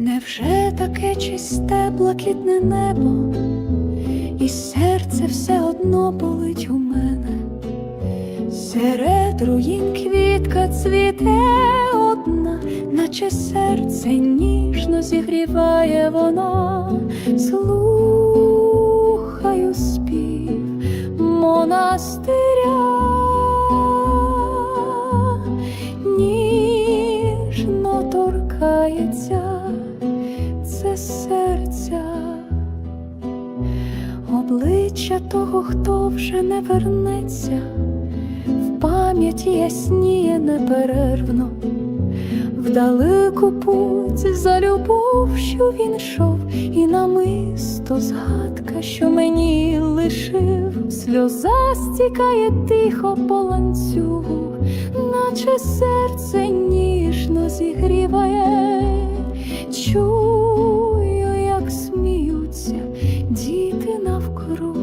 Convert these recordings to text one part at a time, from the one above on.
Невже таке чисте блакитне небо, і серце все одно болить у мене, серед руїн квітка цвіте одна, наче серце ніжно зігріває вона, слухаю спів монастиря. Ніжно торкається обличчя того, хто вже не вернеться, в пам'яті ясніє неперервно, далеку путь за любов, що він йшов, і намисто згадка, що мені лишив, сльоза стікає тихо по ланцюгу, наче серце ніжно зігріває, чую, навкруг.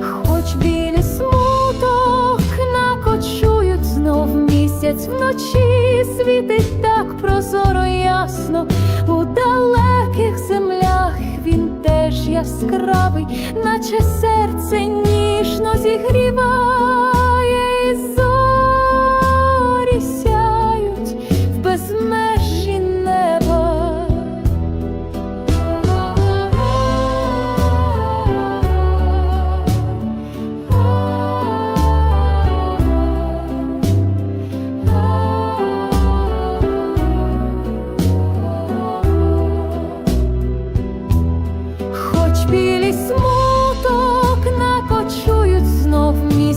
Хоч білі смуток накочують знов місяць вночі, світить так прозоро ясно, у далеких землях він теж яскравий, наче серце ніжно зігріває,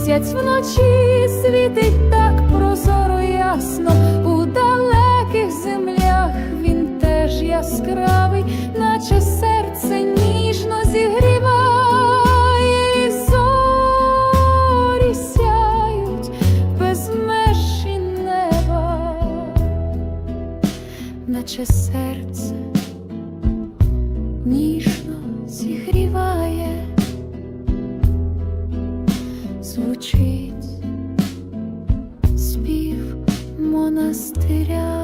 місяць вночі, світить так прозоро ясно, у далеких землях він теж яскравий, наче серце ніжно зігріває, і сяють безмежі неба, наче серце звучить спів монастиря.